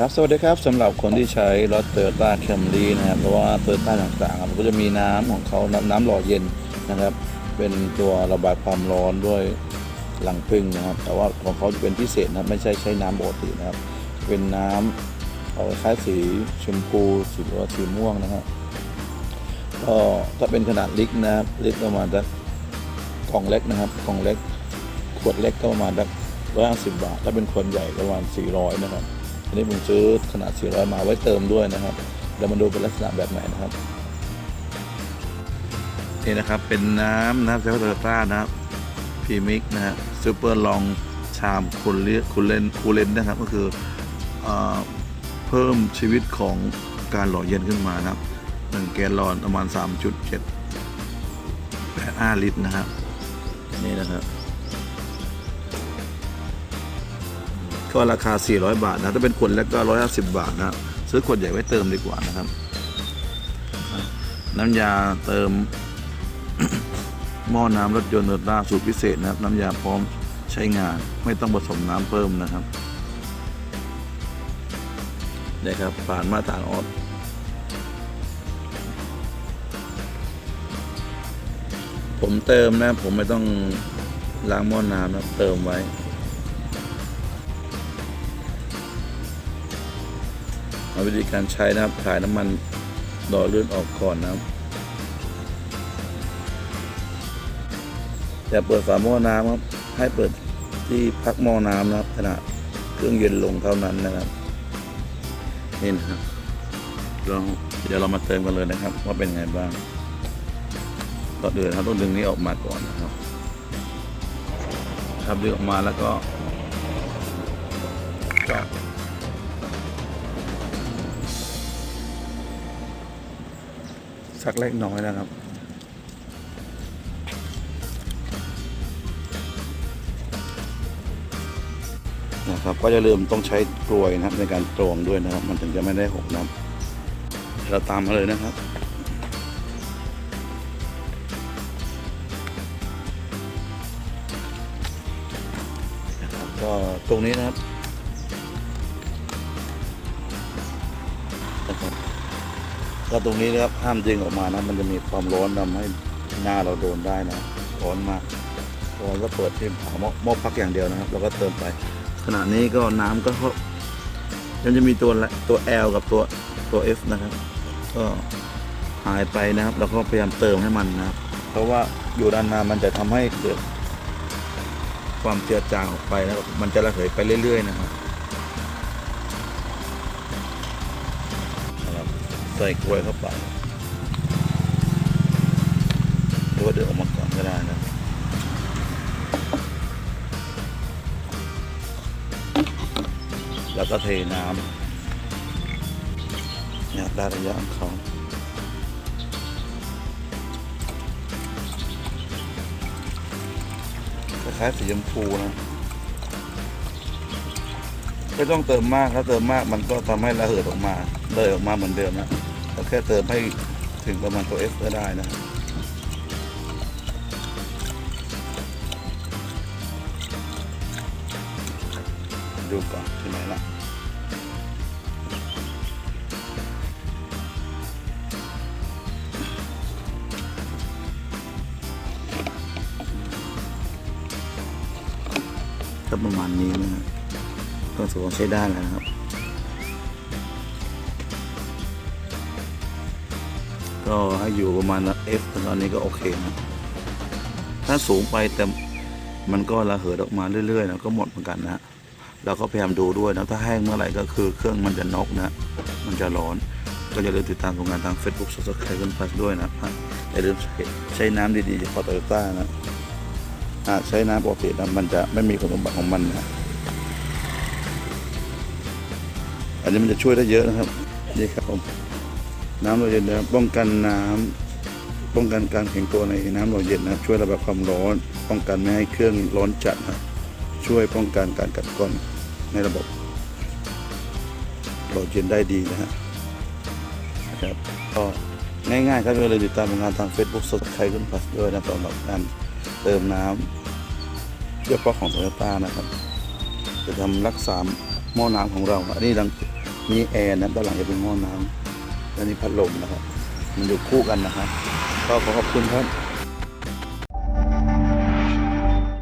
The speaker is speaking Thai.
ครับสวัสดีครับสำหรับคนที่ใช้รถเตอร์ต้าแคมรีนะครับเพราะว่าเตอร์ต้าต่างๆครับมันก็จะมีน้ำของเขาน้ำน้ำหล่อเย็นนะครับ เป็นตัวระบายความร้อนด้วยหลังพึ่งนะครับ แต่ว่าของเขาจะเป็นพิเศษนะครับไม่ใช่ใช้น้ำปกตินะครับ เป็นน้ำเอาคล้ายสีชมพูสีหรือว่าสีม่วงนะครับก็ถ้าเป็นขนาดลิตรนะครับลิตรประมาณสักกล่องเล็กนะครับกล่องเล็ก ขวดเล็กก็ประมาณสักร้อยห้าสิบบาทถ้าเป็นขวดใหญ่ประมาณสี่ร้อยนะครับ นนี้ผมซื้อขนาด 400 มาไว้เติมด้วยนะครับเดี๋ยวมาดูเป็นลักษณะแบบไหนนะครับ นี่นะครับเป็นน้ำนะครับจากโตโยต้านะครับพีมิกนะฮะซูเปอร์ลองชามคูลเลคูลเลนคูลเลนนะครับ ก็คือเอเพิ่มชีวิตของการหล่อเย็นขึ้นมานะครับหนึ่งแกลลอนประมาณ 3.7 85 ลิตรนะครับนี่นะครับ ก็ราคา 400 บาทนะถ้าเป็นขวดเล็กก็ 150 บาทนะซื้อขวดใหญ่ไว้เติมดีกว่านะครับ น้ำยาเติมหม้อน้ำรถยนต์เนอร์ต้าสูตรพิเศษนะครับ น้ำยาพร้อมใช้งานไม่ต้องผสมน้ำเพิ่มนะครับนี่ครับผ่านมาตรฐานออสผมเติมนะ ผมไม่ต้องล้างหม้อน้ำนะเติมไว้ วิธีการใช้นะครับถ่ายน้ำมันหล่อลื่นออกก่อนนะครับอย่าเปิดฝาหม้อน้ำครับ ให้เปิดที่พักหม้อน้ำนะครับขณะเครื่องเย็นลงเท่านั้นนะครับนี่นะครับเราเดี๋ยวเรามาเติมกันเลยนะครับ ว่าเป็นไงบ้างต่อนอื่นเราต้องดึงนี้ออกมาก่อนนะครับ ครับดึงออกมาแล้วก็เจาะ สักเล็กน้อยนะครับ นะครับ ก็จะลืมต้องใช้กลวยนะครับในการตรวงด้วยนะครับ มันถึงจะไม่ได้หกน้ำเราตามมาเลยนะครับก็ตรงนี้นะครับ ก็ตรงนี้นะครับห้ามดึงออกมานะ มันจะมีความร้อนทำให้หน้าเราโดนได้นะร้อนมากร้อนก็เปิดที่ฝาหม้อมอพักอย่างเดียวนะครับ แล้วก็เติมไป ขณะนี้ก็น้ำก็ยังจะมีตัวตัว L กับตัวตัว F นะครับ ก็หายไปนะครับ แล้วก็พยายามเติมให้มันนะครับ เพราะว่าอยู่ด้านนามันจะทำให้เกิดความเจือจางออกไปแล้วมันจะระเหยไปเรื่อย ๆ นะครับ ใส่กล้วยเข้าไปหรือว่าเดือดออกมาก่อนก็ได้นะแล้วก็เทน้ำเนี่ยได้ระยะของเขาคล้ายๆสีชมพูนะไม่ต้องเติมมากถ้าเติมมากมันก็ทำให้ระเหิดออกมาเลยออกมาเหมือนเดิมนะ แค่เติมให้ถึงประมาณตัว F ก็ได้นะดูก่อนที่ไหนละก็ประมาณนี้นะครับก็ถือว่าใช้ได้แล้วนะครับ ก็ให้อยู่ประมาณ F ตอนนี้ก็โอเคนะถ้าสูงไปแต่มันก็ระเหยออกมาเรื่อยๆนะก็หมดเหมือนกันนะเราก็พยายามดูด้วยนะถ้าแห้งเมื่อไหร่ก็คือเครื่องมันจะน็อกนะ มันจะร้อน ก็อย่าลืมติดตามผลงานทาง Facebook สดๆใครกันพัสด้วยนะอย่าลืมใช้น้ำดีๆพอโตโยต้านะใช้น้ำปกตินะมันจะไม่มีคุณสมบัติของมันนะอันนี้มันจะช่วยได้เยอะนะครับนี่ครับผม น้ำเราเย็นนะครับป้องกันน้ำป้องกันการแข็งตัวในน้ำหล่อเย็นนะครับ ช่วยระบายความร้อน ป้องกันไม่ให้เครื่องร้อนจัดนะช่วยป้องกันการกัดกร่อนในระบบหล่อเย็นได้ดีนะฮะนะครับก็ง่ายๆครับเลยติดตามผลงานทาง Facebook สดใครขึ้นพัสด้วยนะสำหรับการเติมน้ำเฉพาะของโตโยต้านะครับ จะทำรักษาหม้อน้ำของเรา อันนี้ดังนี่แอร์นะด้านหลังจะเป็นหม้อน้ำ อันนี้พัดลมนะครับ มันอยู่คู่กันนะครับ ก็ขอขอบคุณครับ